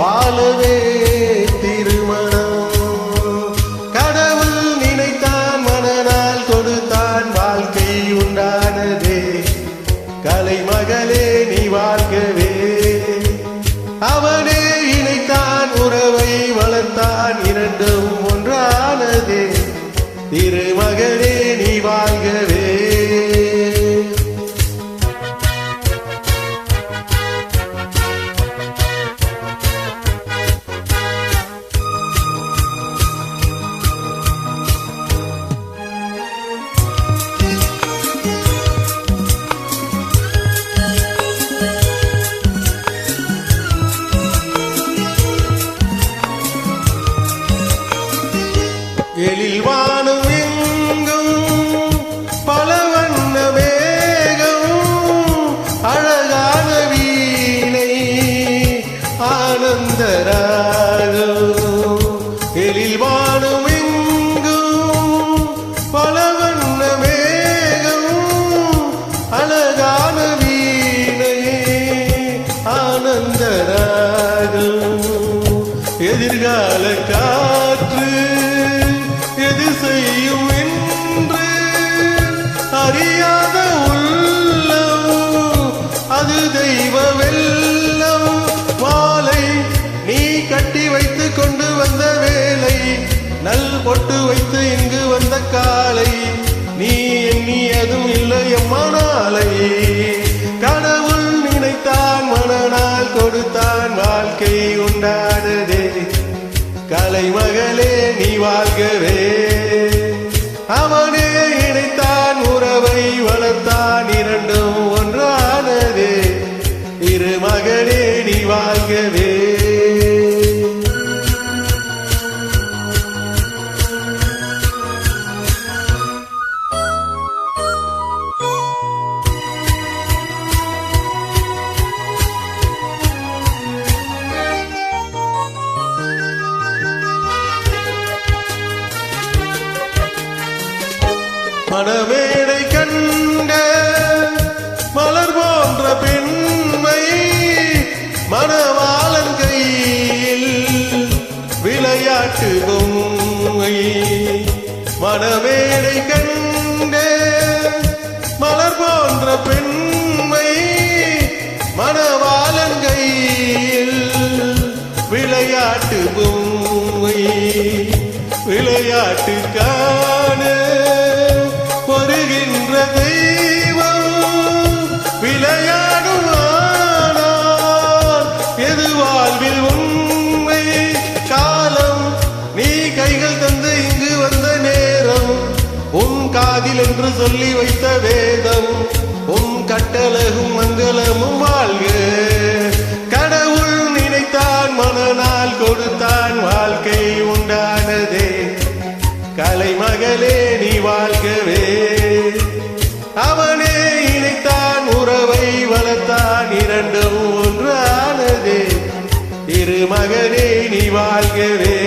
வாழவே திருமணம். கடவுள் நினைத்தான் மனநாள் கொடுத்தான் வாழ்க்கை உண்டானதே. கலைமகளே நீ வாழ்கவே. அவனே இணைத்தான் உறவை வளர்த்தான் இரண்டும் ஒன்றானதே. திருமகளே எழில் வானம் எங்கும் பல வண்ண வேகம் அழகான வீணை ஆனந்தராகம் எழில் வானம் எங்கும் பல வண்ண வேகம் அழகான வீணை ஆனந்த ராகம். எதிர்கால மகளே நீ வாழ்கவே. மணமேடை கண்ட மலர் போன்ற பெண்மை மணவாளன் கையில் விளையாட்டு பொம்மை. மணமேடை கண்ட மலர் போன்ற பெண்மை மணவாளன் கையில் விளையாட்டு பொம்மை. விளையாட்டுக்கா காதில் என்று சொல்லி வைத்த வேதம் உம் கட்டழகும் மங்களமும் வாழ்க. கடவுள் நினைத்தான் மனநாள் கொடுத்தான் வாழ்க்கை உண்டானதே. கலைமகளே நீ வாழ்கவே. அவனே இணைத்தான் உறவை வளர்த்தான் இரண்டும் ஒன்றானதே. திருமகனே நீ வாழ்கவே.